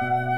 Е,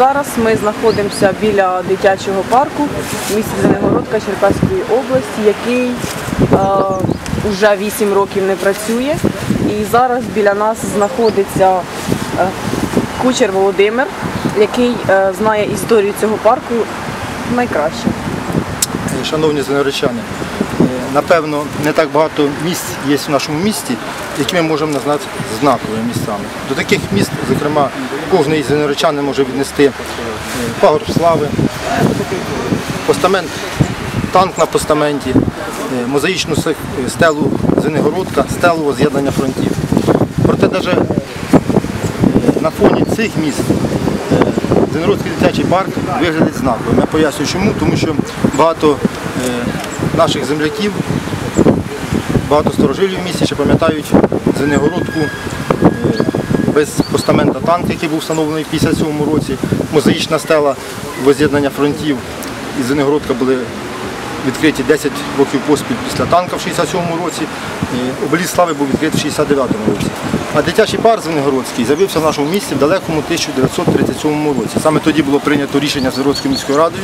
Зараз ми знаходимося біля дитячого парку в місті Зеленогородка Черкаської області, який вже 8 років не працює. І зараз біля нас знаходиться е, кучер Володимир, який е, знає історію цього парку найкраще. Шановні зеноречани, е, напевно, не так багато місць є в нашому місті, які ми можемо назвати знаковими місцями. До таких міст, зокрема, кожен із зеноречанин може віднести е, пагорб слави, постамент, танк на постаменті, е, мозаїчну стелу Звенигородка, стелу воз'єднання фронтів. Проте навіть на фоні цих міст Зенородський дитячий парк виглядить знаковим. Я пояснюю чому, тому що багато е, наших земляків, багато сторожителів в місті ще пам'ятають Зенегородку е, без постамента танк, який був встановлений в 57 році, мозаїчна стела воз'єднання фронтів і Зенегородка були відкриті 10 років поспіль після танка в 67 році. Обеліс слави був відкритий в 69 році. А дитячий парк Звенигородський з'явився в нашому місті в далекому 1937 році. Саме тоді було прийнято рішення Звенигородською міською радою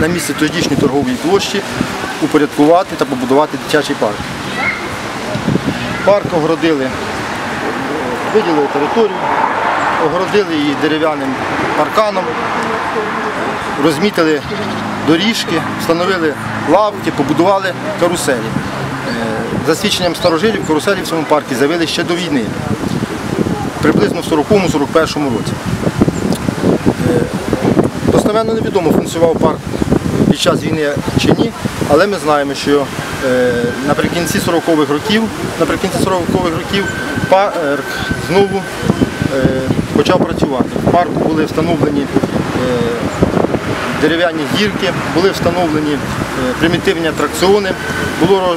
на місці тодішньої торгової площі упорядкувати та побудувати дитячий парк. Парк огородили, виділили територію, огородили її дерев'яним парканом, розмітили доріжки, встановили лавки, побудували каруселі. Е, За свідченням старожилів, каруселі в цьому парку з'явилися ще до війни, приблизно в 40-41 році. Достеменно невідомо, функціонував парк під час війни чи ні, але ми знаємо, що е, наприкінці 40-х років, наприкінці 40-х років парк знову е, почав працювати. В парку були встановлені е, дерев'яні гірки, були встановлені примітивні атракціони, було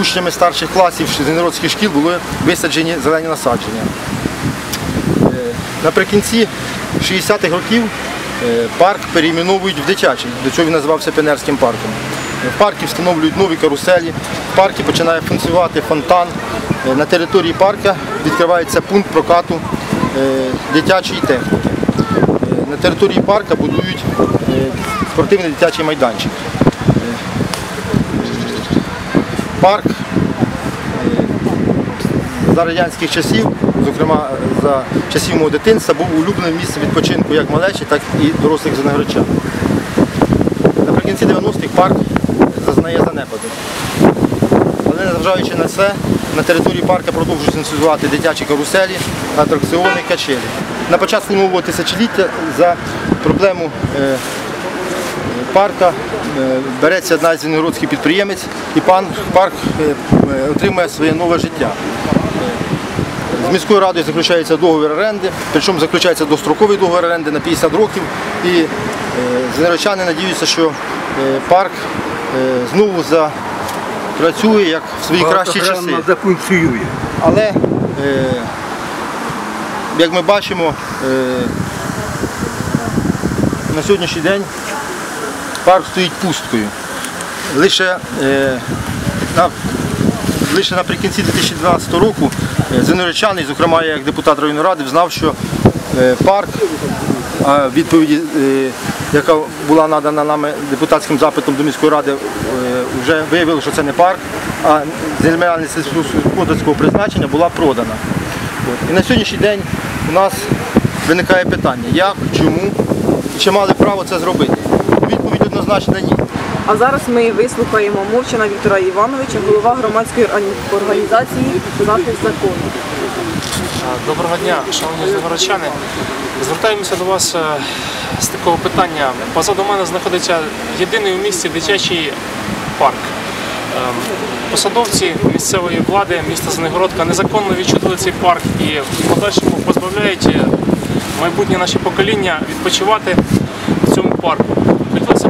учнями старших класів зенеродських шкіл були висаджені зелені насадження. Наприкінці 60-х років е, парк перейменовують в дитячий, до цього він називався Пенерським парком. В парку встановлюють нові каруселі, в парку починає функціонувати фонтан. Е, На території парку відкривається пункт прокату е, дитячої техніки. На території парку будують спортивний дитячий майданчик. Парк за радянських часів, зокрема за часів мого дитинства, був улюбленим місцем відпочинку як малечі, так і дорослих зеногречан. Наприкінці 90-х парк зазнає занепаду. Але незважаючи на це, на території парку продовжують функціонувати дитячі каруселі, атракціони, качелі. На початку нового тисячоліття за проблему е, парка е, береться одна з звенигородських підприємець і пан парк е, отримує своє нове життя. З міською радою заключається договір оренди, причому заключається достроковий договір оренди на 50 років. І е, звенигородчани надіються, що е, парк е, знову запрацює як в свої кращі часи. Зафункціює. Але, е, як ми бачимо, е, на сьогоднішній день парк стоїть пусткою. Лише, е, на, лише наприкінці 2012 року е, зокрема я як депутат районної ради, знав, що е, парк відповіді, е, яка була надана нами депутатським запитом до міської ради, вже виявили, що це не парк, а земельна сільськогосподарського призначення була продана. І на сьогоднішній день у нас виникає питання, як, чому, чи мали право це зробити. Відповідь однозначно ні. А зараз ми вислухаємо Мовчана Віктора Івановича, голова громадської організації захист закону. Доброго дня, шановні згородчани. Звертаємося до вас е, з такого питання. Позаду мене знаходиться єдиний у місті дитячий парк. посадовці місцевої влади міста Звенигородка незаконно відчудили цей парк і в подальшому позбавляють е, майбутнє наші покоління відпочивати в цьому парку.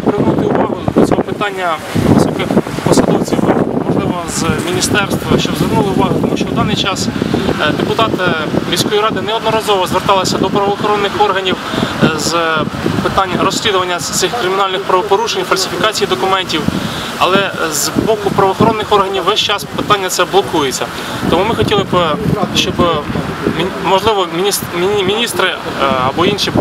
Привернути увагу до цього питання високих міністерства, щоб звернули увагу, тому що в даний час е, депутати міської ради неодноразово зверталися до правоохоронних органів е, з питань розслідування цих кримінальних правопорушень, фальсифікації документів. Але з боку правоохоронних органів весь час питання це блокується. Тому ми хотіли б, е, щоб е, можливо міністри е, або інші е,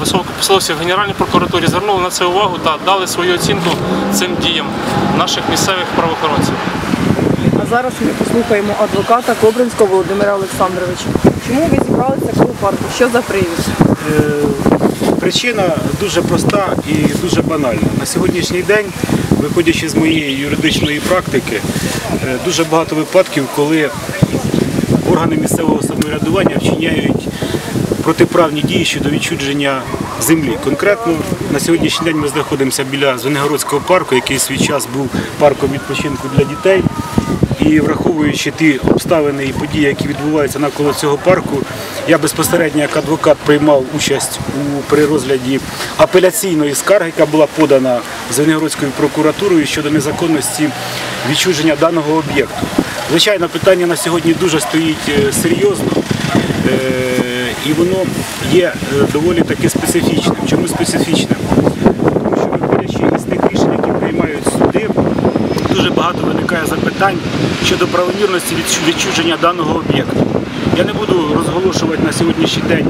високопосадовці в Генеральній прокуратурі звернули на це увагу та дали свою оцінку цим діям наших місцевих правоохоронців. А зараз ми послухаємо адвоката Кобринського Володимира Олександровича. Чому ви зібралися коло парку? Що за привід? Е, Причина дуже проста і дуже банальна. На сьогоднішній день, виходячи з моєї юридичної практики, е, дуже багато випадків, коли органи місцевого самоврядування вчиняють протиправні дії щодо відчудження землі. Конкретно на сьогоднішній день ми знаходимося біля Звенигородського парку, який свій час був парком відпочинку для дітей. І враховуючи ті обставини і події, які відбуваються навколо цього парку, я безпосередньо як адвокат приймав участь у при розгляді апеляційної скарги, яка була подана Звенигородською прокуратурою щодо незаконності відчуження даного об'єкту. Звичайно, питання на сьогодні дуже стоїть е, серйозно. Е, І воно є е, доволі таки специфічним. Чому специфічним? Тому що виходячи із тих рішень, які приймають суди, дуже багато виникає запитань щодо правомірності відчуження даного об'єкту. Я не буду розголошувати на сьогоднішній день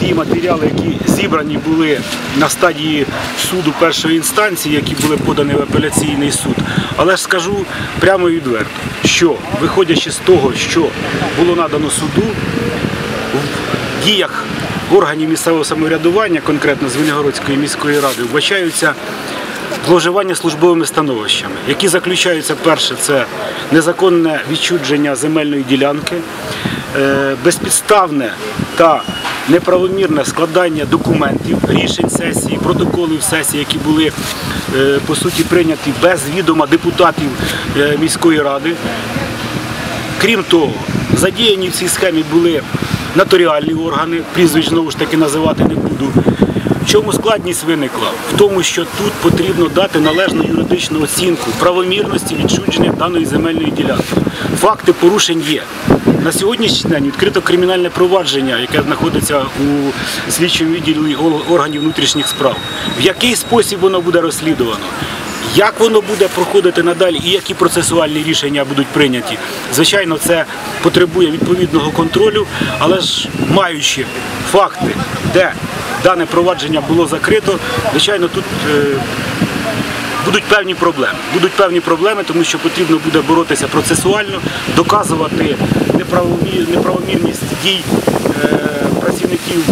ті матеріали, які зібрані були на стадії суду першої інстанції, які були подані в апеляційний суд. Але ж скажу прямо і відверто, що виходячи з того, що було надано суду, в діях органів місцевого самоврядування, конкретно з Звенигородської міської ради, вбачаються зловживання службовими становищами, які заключаються перше, це незаконне відчудження земельної ділянки, е, безпідставне та неправомірне складання документів, рішень сесії, протоколів сесії, які були е, по суті прийняті без відома депутатів е, міської ради. Крім того, задіяні в цій схемі були нотаріальні органи, прізвищ знову ж таки називати не буду. В чому складність виникла? В тому, що тут потрібно дати належну юридичну оцінку правомірності відчудження даної земельної ділянки. Факти порушень є. На сьогоднішній день відкрито кримінальне провадження, яке знаходиться у слідчому відділі органів внутрішніх справ. В який спосіб воно буде розслідувано? Як воно буде проходити надалі і які процесуальні рішення будуть прийняті? Звичайно, це потребує відповідного контролю, але ж маючи факти, де дане провадження було закрито, звичайно, тут е, будуть певні проблеми. Будуть певні проблеми, тому що потрібно буде боротися процесуально, доказувати неправомір- неправомірність дій е, працівників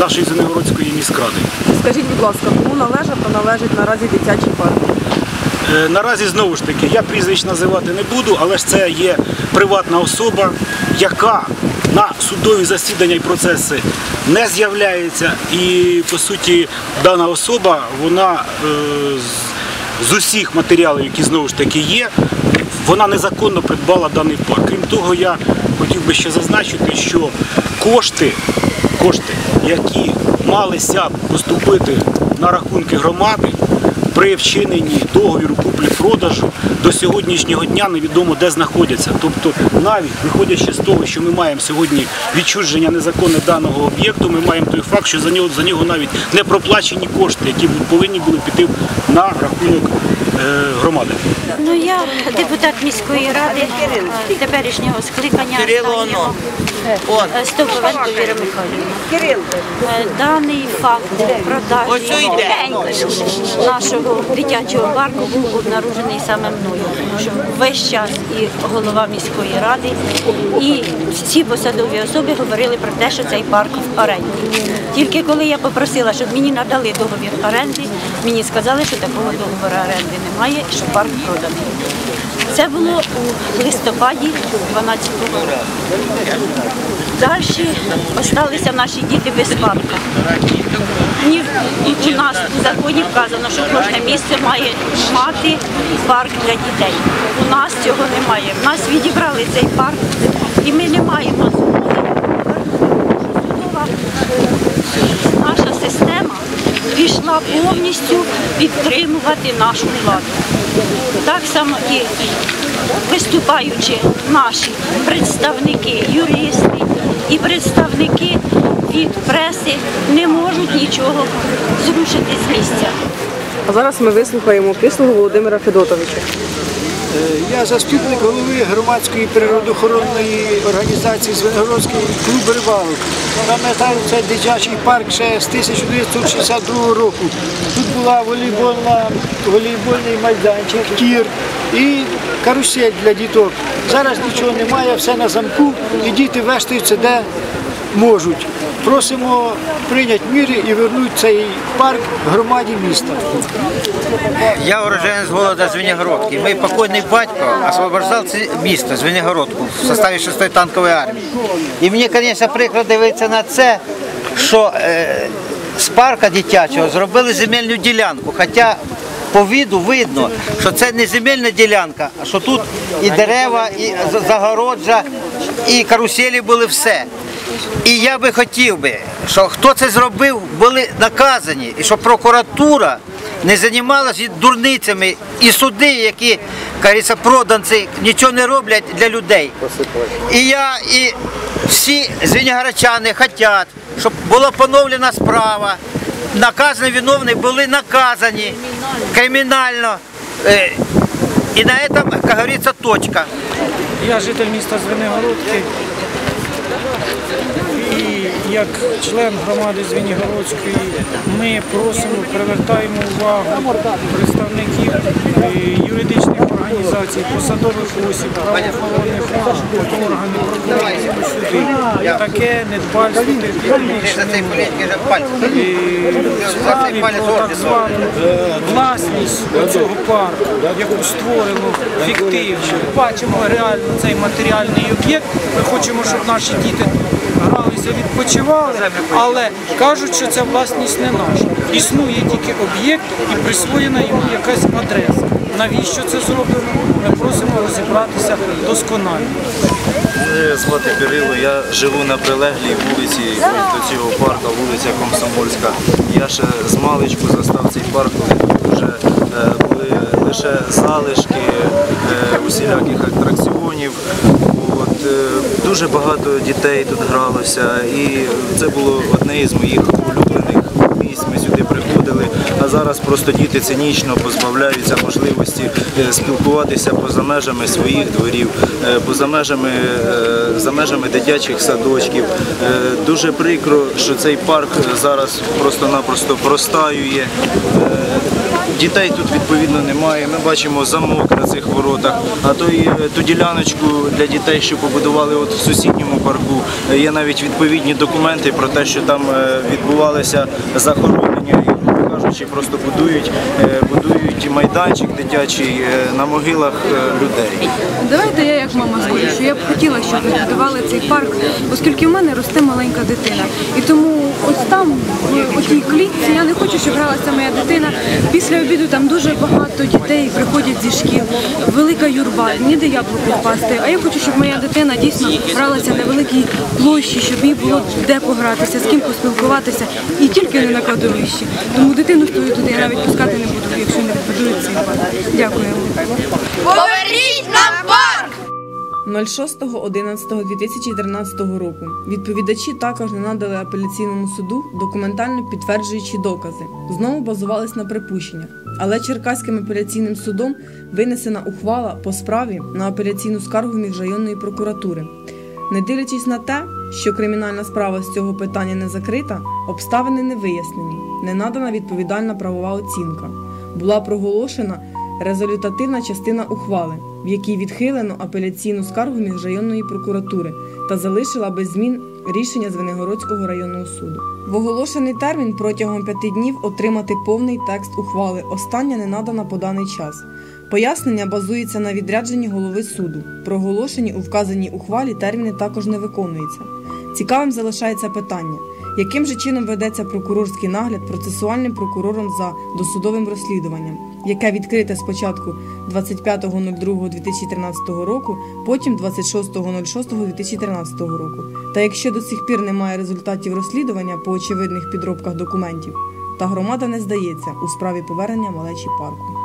нашої Звенигородської міськради. Скажіть, будь ласка, кому належить та належить наразі дитячий парк? Е, Наразі знову ж таки я прізвищ називати не буду, але ж це є приватна особа, яка на судові засідання і процеси не з'являється. І по суті дана особа, вона е, з- усіх матеріалів, які знову ж таки є, вона незаконно придбала даний парк. Крім того, я хотів би ще зазначити, що кошти, кошти, які малися поступити на рахунки громади, при вчиненні договіру куплі-продажу до сьогоднішнього дня невідомо де знаходяться. Тобто, навіть виходячи з того, що ми маємо сьогодні відчуження незаконне даного об'єкту, ми маємо той факт, що за нього за нього навіть не проплачені кошти, які повинні були піти на рахунок е, громади. Ну я депутат міської ради теперішнього скликання е, Стовбовенко Віра Михайлівна. Е, Даний факт продажі нашого дитячого парку був обнаружений саме мною, тому що весь час і голова міської ради, і всі посадові особи говорили про те, що цей парк в оренді. Тільки коли я попросила, щоб мені надали договір оренди, мені сказали, що такого договору оренди немає, що парк проданий. Це було у листопаді 12 року. Далі залишилися наші діти без парка. Ні, у нас у законі вказано, що кожне місце має мати парк для дітей. У нас цього немає. У нас відібрали цей парк, і ми не маємо змоги. Судова наша система пішла повністю підтримувати нашу владу. Так само і виступаючи наші представники, юристи і представники від преси не можуть нічого зрушити з місця. А зараз ми вислухаємо кислого Володимира Федотовича. Я заступник голови громадської природоохоронної організації Звенигородський клуб рибалок. Пам'ятаю, це дитячий парк ще з 1962 року. Тут була волейбольна, волейбольний майданчик, тір і карусель для діток. Зараз нічого немає, все на замку, і діти вештаються де можуть. Просимо прийняти міри і вернути цей парк громаді міста. Я уроженец города Звенигородки. Мой покойный батько освобождал це місто Звенигородку в составі 6-ї танкової армії. І мені, звісно, прикро дивитися на це, що е, з парка дитячого зробили земельну ділянку. Хоча по віду видно, що це не земельна ділянка, а що тут і дерева, і за- загороджа, і каруселі були все. І я би хотів би, що хто це зробив, були наказані, і щоб прокуратура не займалася дурницями і суди, які кажеться, проданці, нічого не роблять для людей. І я, і всі звінігородчани хочуть, щоб була поновлена справа. Наказані виновні були наказані кримінально. Е, І на этом, як говориться, точка. Я житель міста Звенигородки і як член громади Звенігородської ми просимо, привертаємо увагу представників е, організацій, посадових осіб, правоохоронних органів, органів суди. Таке недбальство цей пальці. про так звану власність цього парку, яку створено фіктивно. Бачимо реально цей матеріальний об'єкт. Ми хочемо, щоб наші діти гралися, відпочивали, але кажуть, що це власність не наша. Існує тільки об'єкт і присвоєна йому якась адреса. Навіщо це зроблено? Ми просимо розібратися досконально. Мене звати Кирило, я живу на прилеглій вулиці до цього парку, вулиця Комсомольська. Я ще з маличку застав цей парк, коли тут вже е, були лише залишки е, усіляких атракціонів. Е, дуже багато дітей тут гралося, і це було одне із моїх улюблених місць. Ми сюди приходили, а зараз просто діти цинічно позбавляються можливості е, спілкуватися поза межами своїх дворів, е, поза межами, за межами дитячих садочків. Дуже прикро, що цей парк зараз просто-напросто простаює. Дітей тут відповідно немає. Ми бачимо замок на цих воротах. А той, е, ту діляночку для дітей, що побудували от в сусідньому парку, е, є навіть відповідні документи про те, що там е, відбувалися захоронення. І, кажучи, просто будують, будують майданчик дитячий на могилах людей. Давайте я як мама скажу, що я б хотіла, щоб ви будували цей парк, оскільки в мене росте маленька дитина. І тому там, в отій клітці, я не хочу, щоб гралася моя дитина. Після обіду там дуже багато дітей приходять зі шкіл, велика юрба, ніде яблуко впасти. А я хочу, щоб моя дитина дійсно гралася на великій площі, щоб їй було де погратися, з ким поспілкуватися, і тільки не на кладовищі. Тому дитину свою туди я навіть пускати не буду, якщо не побудують цей. Дякую. Поверніть нам! 06.11.2013 року відповідачі також не надали апеляційному суду документально підтверджуючі докази. Знову базувались на припущеннях. Але Черкаським апеляційним судом винесена ухвала по справі на апеляційну скаргу міжрайонної прокуратури. Не дивлячись на те, що кримінальна справа з цього питання не закрита, обставини не вияснені, не надана відповідальна правова оцінка. Була проголошена результативна частина ухвали, в якій відхилено апеляційну скаргу міжрайонної прокуратури та залишила без змін рішення Звенигородського районного суду. В оголошений термін протягом п'яти днів отримати повний текст ухвали. Остання не надана по даний час. Пояснення базується на відрядженні голови суду. Проголошені у вказаній ухвалі терміни також не виконуються. Цікавим залишається питання, яким же чином ведеться прокурорський нагляд процесуальним прокурором за досудовим розслідуванням, яке відкрите спочатку 25.02.2013 року, потім 26.06.2013 року. Та якщо до сих пір немає результатів розслідування по очевидних підробках документів, та громада не здається у справі повернення малечі парку.